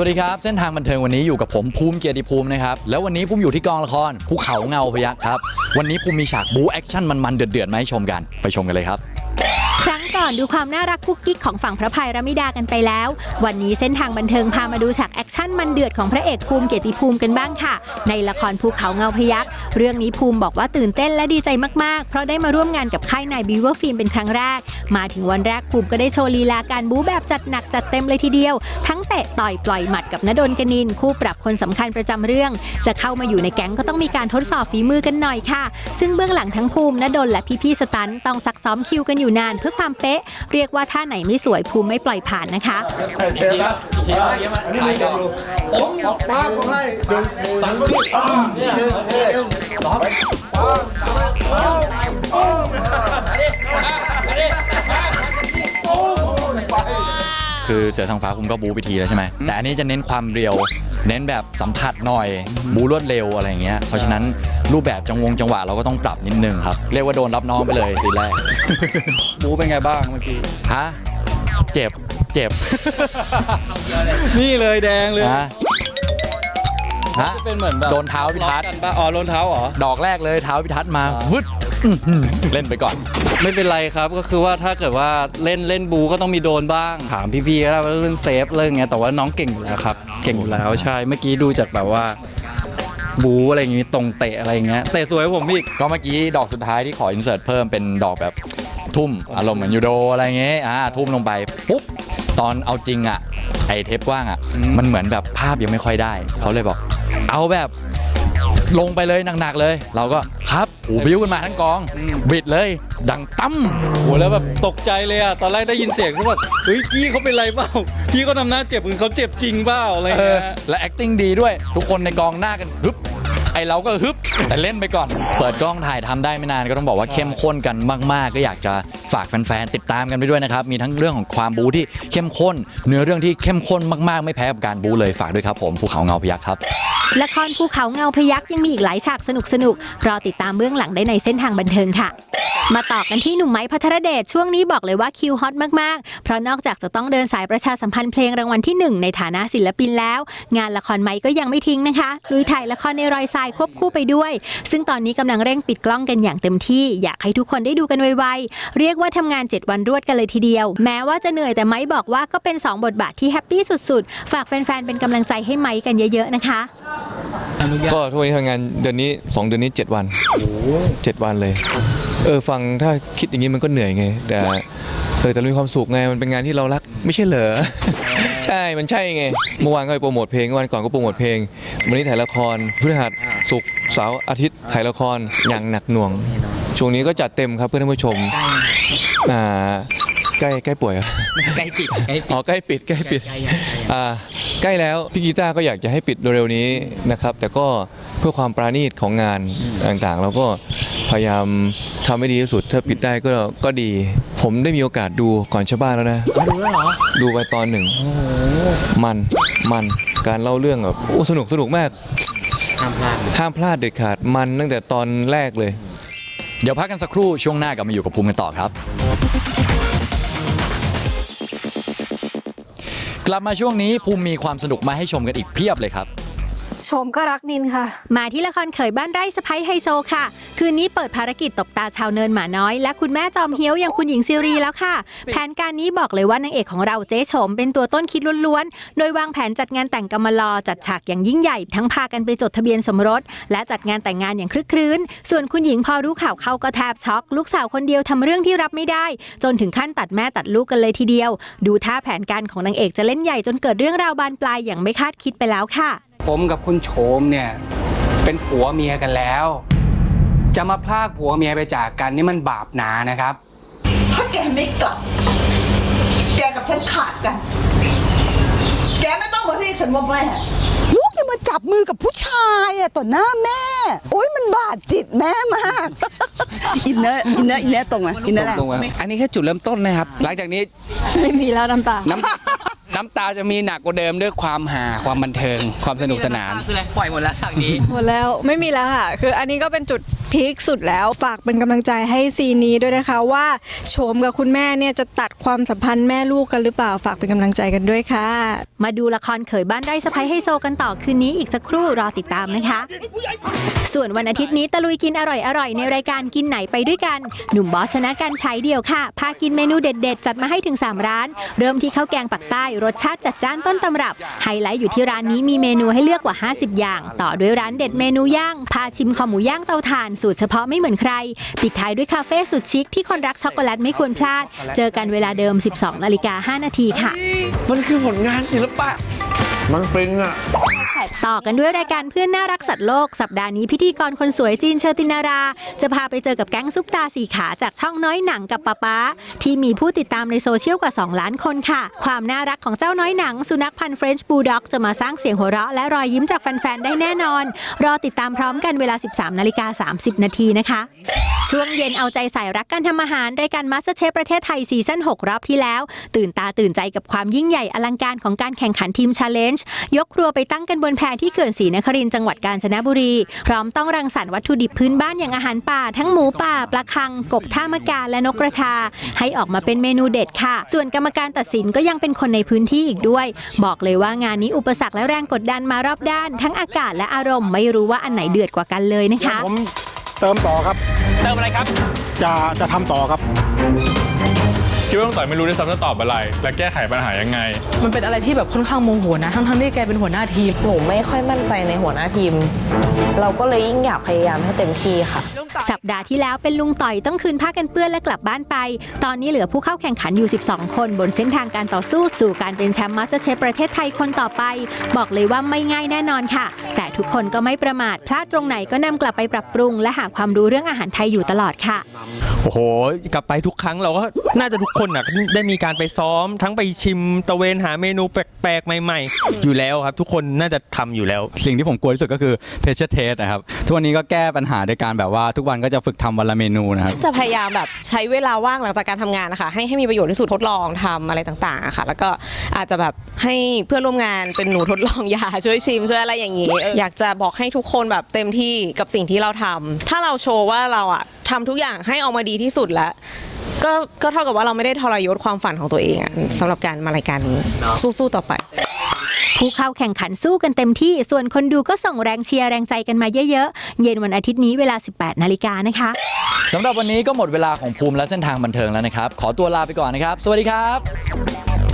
สวัสดีครับ เส้นทางบันเทิงวันนี้อยู่กับผมภูมิเกียรติภูมินะครับ แล้ววันนี้ภูมิอยู่ที่กองละครภูเขาเงาพยักครับ วันนี้ภูมิมีฉากบู๊แอคชั่นมันๆเดือดๆมาให้ชมกัน ไปชมกันเลยครับ ก่อนดูความน่ารักกุ๊กกิ๊กของฝั่งพระพายรมิดากันไปแล้ว วันนี้เส้นทางบันเทิงพามาดูฉากแอคชั่นมันเดือดของพระเอกภูมิเกียรติภูมิกันบ้างค่ะ ในละครภูเขาเงาพยักเรื่องนี้ภูมิบอกว่าตื่นเต้นและดีใจมากๆ เพราะได้มาร่วมงานกับค่ายนายบีเวอร์ฟิล์มเป็นครั้งแรก มาถึงวันแรกภูมิก็ได้โชว์ลีลาการบู๊แบบจัดหนักจัดเต็มเลยทีเดียว ทั้งเตะต่อยปล่อยหมัดกับนดลกนิน คู่ปรับคนสำคัญประจำเรื่อง จะเข้ามาอยู่ในแก๊งก็ต้องมีการทดสอบฝีมือกันหน่อยค่ะ ซึ่งเบื้องหลังทั้งภูมินดลและพี่ๆสตันต้องซักซ้อมคิวกันอยู่นานเพื่อความเปะ เรียกว่าท่าไหนไม่สวยภูมิไม่ปล่อยผ่านนะคะผมออกมาของให้เดินสังเกตเนี่ยเอ็มสองคือเสือทางฟ้าภูมิก็บู๊ไปทีแล้วใช่ไหมแต่อันนี้จะเน้นความเรียวเน้นแบบสัมผัสหน่อยบู๊รวดเร็วอะไรอย่างเงี้ยเพราะฉะนั้น รูปแบบจังวงจังหวะเราก็ต้องปรับนิดนึงครับ เรียกว่าโดนรับน้องไปเลยทีแรก บูเป็นไงบ้างเมื่อกี้ ฮะ เจ็บ เจ็บ นี่เลยแดงเลย ฮะ ฮะ จะเป็นเหมือนแบบโดนเท้าพิทัศน์ ล็อกกันปะอ๋อโดนเท้าเหรอ ดอกแรกเลยเท้าพิทัศน์มาอ่าวึดอื้อหือเล่นไปก่อน ไม่เป็นไรครับก็คือว่าถ้าเกิดว่าเล่นเล่นบูก็ต้องมีโดนบ้าง ถามพี่ๆก็ได้ว่าเรื่องเซฟเรื่องเงี้ยแต่ว่าน้องเก่งอยู่แล้วครับ เก่งอยู่แล้วใช่เมื่อกี้ดูจากแบบว่า บูอะไรอย่างงี้ตรงเตะอะไรอย่างเงี้ยเตะสวยกว่าผมอีก ก็เมื่อกี้ดอกสุดท้ายที่ขออินเสิร์ตเพิ่มเป็นดอกแบบทุ่มอารมณ์เหมือนยูโดอะไรเงี้ยอ่าทุ่มลงไปปุ๊บตอนเอาจริงอะไอเทปกว้างอะ อืม มันเหมือนแบบภาพยังไม่ค่อยได้ เขาเลยบอก เอาแบบลงไปเลยหนักๆเลย เราก็ ครับโอ้บิ้วกันมาทั้งกองบิดเลย ดังตั้มโหแล้วแบบตกใจเลยอะตอนแรกได้ยินเสียงก็แบบเฮ้ยพี่เขาเป็นไรเปล่าพี่เขาทำหน้าเจ็บคือเขาเจ็บจริงเปล่าอะไรเออเงี้ยและ acting ดีด้วย ทุกคนในกองหน้ากันฮึบไอเราก็ฮึบแต่เล่นไปก่อน เปิดกล้องถ่ายทำได้ไม่นานก็ต้องบอกว่าเข้มข้นกันมาก ๆ ก็อยากจะฝากแฟน ๆ ติดตามกันไปด้วยนะครับ มีทั้งเรื่องของความบูที่เข้มข้น เนื้อเรื่องที่เข้มข้นมาก ๆ ไม่แพ้กับการบูเลยฝากด้วยครับผมภูเขาเงาพยักครับ ละครภูเขาเงาพยักยังมีอีกหลายฉากสนุกสนุกรอติดตามเบื้องหลังได้ในเส้นทางบันเทิงค่ะ มาต่อกันที่หนุ่มไม้พัทรเดชช่วงนี้บอกเลยว่าคิวฮอตมาก ๆ เพราะนอกจากจะต้องเดินสายประชาสัมพันธ์เพลงรางวัลที่หนึ่งในฐานะศิลปินแล้ว งานละครไม้ก็ยังไม่ทิ้งนะคะลุยถ่ายละครในรอยทรายควบคู่ไปด้วย ซึ่งตอนนี้กำลังเร่งปิดกล้องกันอย่างเต็มที่ อยากให้ทุกคนได้ดูกันไวๆเรียกว่าทำงาน 7 วันรวดกันเลยทีเดียว แม้ว่าจะเหนื่อยแต่ไม้บอกว่าก็เป็นสองบทบาทที่แฮปปี้สุดๆฝากแฟนๆเป็นกำลังใจให้ไม้กันเยอะๆนะคะก็ทุกวันนี้ทำงานเดือนนี้ 2 เดือนนี้ 7 วันเจ็ดวันเลย เออฟังถ้าคิดอย่างนี้มันก็เหนื่อยไง แต่เออแต่เรามีความสุขไงมันเป็นงานที่เรารักไม่ใช่เหรอ ใช่มันใช่ไงเมื่อวานก็ไปโปรโมทเพลงเมื่อวันก่อนก็โปรโมทเพลง วันนี้ถ่ายละครพฤหัสศุกร์เสาร์อาทิตย์ถ่ายละครอย่างหนักหน่วง ช่วงนี้ก็จัดเต็มครับเพื่อนท่านผู้ชมอ่าใกล้ใกล้ป่วยครับใกล้ปิดใกล้ปิดอ๋อใกล้ปิดใกล้ปิดใกล้ยังใกล้ยังอ่า ใกล้แล้วพี่กีตาร์ก็อยากจะให้ปิดเร็วๆนี้นะครับ แต่ก็เพื่อความปราณีตของงานต่างๆ เราก็พยายามทำให้ดีที่สุด ถ้าปิดได้ก็ก็ดี ผมได้มีโอกาสดูก่อนชาวบ้านแล้วนะ ดูแล้วเหรอ ดูไปตอนหนึ่ง มันมันการเล่าเรื่องแบบโอ้สนุกสนุกมาก ห้ามพลาดห้ามพลาดเด็ดขาดมันตั้งแต่ตอนแรกเลย เดี๋ยวพักกันสักครู่ช่วงหน้ากลับมาอยู่กับภูมิกันต่อครับ กลับมาช่วงนี้ภูมิมีความสนุกมาให้ชมกันอีกเพียบเลยครับ ชมก็รักนินค่ะ มาที่ละครเขยบ้านไร่สะพ้ยไฮโซค่ะ คืนนี้เปิดภารกิจตบตาชาวเนินหมาน้อย และคุณแม่จอมเฮี้ยวอย่างคุณหญิงซีรีแล้วค่ะ แผนการนี้บอกเลยว่านางเอกของเราเจ๊โฉมเป็นตัวต้นคิดล้วนๆ โดยวางแผนจัดงานแต่งกำมะลอจัดฉากอย่างยิ่งใหญ่ ทั้งพากันไปจดทะเบียนสมรส และจัดงานแต่งงานอย่างคลึกครื้น ส่วนคุณหญิงพอรู้ข่าวเข้าก็แทบช็อก ลูกสาวคนเดียวทำเรื่องที่รับไม่ได้ จนถึงขั้นตัดแม่ตัดลูกกันเลยทีเดียว ดูท่าแผนการของนางเอกจะเล่นใหญ่จนเกิดเรื่องราวบานปลายอย่างไม่คาดคิดไปแล้วค่ะ ผมกับคุณโฉมเนี่ยเป็นผัวเมียกันแล้ว จะมาพลากผัวเมียไปจากกันนี่มันบาปหนานะครับ ถ้าแกไม่กลับ แกกับฉันขาดกัน แกไม่ต้องมาเรียกฉันว่าแม่ลูกอย่ามาจับมือกับผู้ชายอะต่อหน้าแม่ โอ๊ยมันบาดจิตแม่มาก อินเนอร์อินเนอร์อินเนอร์ตรงไหมอินเนอร์แหละตรงๆอันนี้แค่จุดเริ่มต้นนะครับ หลังจากนี้ไม่มีแล้วน้ำตา น้ำ น้ำตาจะมีหนักกว่าเดิมด้วยความหาความบันเทิงความสนุกสนาน คืออะไรปล่อยหมดแล้วฉากนี้ หมดแล้วไม่มีแล้วค่ะ คืออันนี้ก็เป็นจุดพีคสุดแล้วฝากเป็นกำลังใจให้ซีนนี้ด้วยนะคะว่าโฉมกับคุณแม่เนี่ยจะตัดความสัมพันธ์แม่ลูกกันหรือเปล่าฝากเป็นกำลังใจกันด้วยค่ะ มาดูละครเขยบ้านไร่สะพ้ยไฮโซกันต่อคืนนี้อีกสักครู่รอติดตามนะคะ ส่วนวันอาทิตย์นี้ตะลุยกินอร่อยๆ ในรายการกินไหนไปด้วยกัน หนุ่มบอสชนะการใช้เดียวค่ะ พากินเมนูเด็ดๆ จัดมาให้ถึง 3 ร้าน เริ่มที่ข้าวแกงปักใต้รสชาติจัดจ้านต้นตำรับ ไฮไลท์อยู่ที่ร้านนี้มีเมนูให้เลือกกว่า 50 อย่าง ต่อด้วยร้านเด็ดเมนูย่าง พาชิมคอหมูย่างเตาถ่านสูตรเฉพาะไม่เหมือนใคร ปิดท้ายด้วยคาเฟ่สุดชิคที่คนรักช็อกโกแลตไม่ควรพลาด เจอกันเวลาเดิม 12นาฬิกา5นาทีค่ะ มันคือผลงานศิลปะ มันฟินอะ ต่อกันด้วยรายการเพื่อนน่ารักสัตว์โลกสัปดาห์นี้พิธีกรคนสวยจีนเชอตินารา จะพาไปเจอกับแก๊งซุปตาสีขาจากช่องน้อยหนังกับป๊าป๊าที่มีผู้ติดตามในโซเชียลกว่า 2 ล้านคนค่ะ ความน่ารักของเจ้าน้อยหนัง สุนัขพันธุ์เฟรนช์บูลด็อกจะมาสร้างเสียงหัวเราะและรอยยิ้มจากแฟนๆได้แน่นอน รอติดตามพร้อมกันเวลา 13นาฬิกา30 นาทีนะคะ ช่วงเย็นเอาใจใส่รักการทำอาหารรายการ Masterchef ประเทศไทยซีซั่น6รอบที่แล้ว ตื่นตาตื่นใจกับความยิ่งใหญ่อลังการของการแข่งขันทีม Challenge ยกครัวไปตั้งกันบนแพที่เขื่อนศรีนครินทร์จังหวัดกาญจนบุรี พร้อมต้องรังสรรค์วัตถุดิบพื้นบ้านอย่างอาหารป่า ทั้งหมูป่าปลาคัง กบท่ามะกาและนกกระทา ให้ออกมาเป็นเมนูเด็ดค่ะ ส่วนกรรมการตัดสินก็ยังเป็นคนในพื้นที่อีกด้วย บอกเลยว่างานนี้อุปสรรคและแรงกดดันมารอบด้าน ทั้งอากาศและอารมณ์ไม่รู้ว่าอันไหนเดือดกว่ากันเลยนะคะ ผมเติมต่อครับ เติมอะไรครับ จะจะทำต่อครับ คิดว่าต้องต่อยไม่รู้ด้วยซ้ำจะตอบอะไร และแก้ไขปัญหายังไง มันเป็นอะไรที่แบบค่อนข้างโมโหนะ ทั้งๆที่แกเป็นหัวหน้าทีม หนูไม่ค่อยมั่นใจในหัวหน้าทีม เราก็เลยยิ่งอยากพยายามให้เต็มที่ค่ะ สัปดาห์ที่แล้วเป็นลุงต่อยต้องคืนผ้ากันเปื้อนและกลับบ้านไป ตอนนี้เหลือผู้เข้าแข่งขันอยู่ 12 คน บนเส้นทางการต่อสู้สู่การเป็นแชมป์มาสเตอร์เชฟประเทศไทยคนต่อไป บอกเลยว่าไม่ง่ายแน่นอนค่ะ แต่ทุกคนก็ไม่ประมาทพลาดตรงไหนก็นำกลับไปปรับปรุง และหาความรู้เรื่องอาหารไทยอยู่ตลอดค่ะ โอ้โห กลับไปทุกครั้งเราก็น่าจะทุกคนอะได้มีการไปซ้อม ทั้งไปชิมตะเวนหาเมนูแปลกๆใหม่ ๆ อยู่แล้วครับ ทุกคนน่าจะทำอยู่แล้ว สิ่งที่ผมกลัวที่สุดก็คือเพชเชอร์เทสนะครับ ทุกวันนี้ก็แก้ปัญหาโดยการแบบว่าทุกวันก็จะฝึกทำวันละเมนูนะครับ จะพยายามแบบใช้เวลาว่างหลังจากการทำงานนะคะ ให้ให้มีประโยชน์ที่สุดทดลองทำอะไรต่างๆอะค่ะ แล้วก็อาจจะแบบให้เพื่อนร่วมงานเป็นหนูทดลองยา ช่วยชิมช่วยอะไรอย่างนี้เอออยากจะบอกให้ทุกคนแบบเต็มที่กับสิ่งที่เราทำถ้าเราโชว์ว่าเราอะทำทุกอย่างให้ออกมาดีที่สุดแล้ว ก็ก็เท่ากับว่าเราไม่ได้ทรยศความฝันของตัวเองอะสำหรับการมารายการนี้ สู้ๆต่อไป ผู้เข้าแข่งขันสู้กันเต็มที่ ส่วนคนดูก็ส่งแรงเชียร์แรงใจกันมาเยอะๆ เย็นวันอาทิตย์นี้เวลา 18 นาฬิกานะคะสำหรับวันนี้ก็หมดเวลาของภูมิและเส้นทางบันเทิงแล้วนะครับ ขอตัวลาไปก่อนนะครับ สวัสดีครับ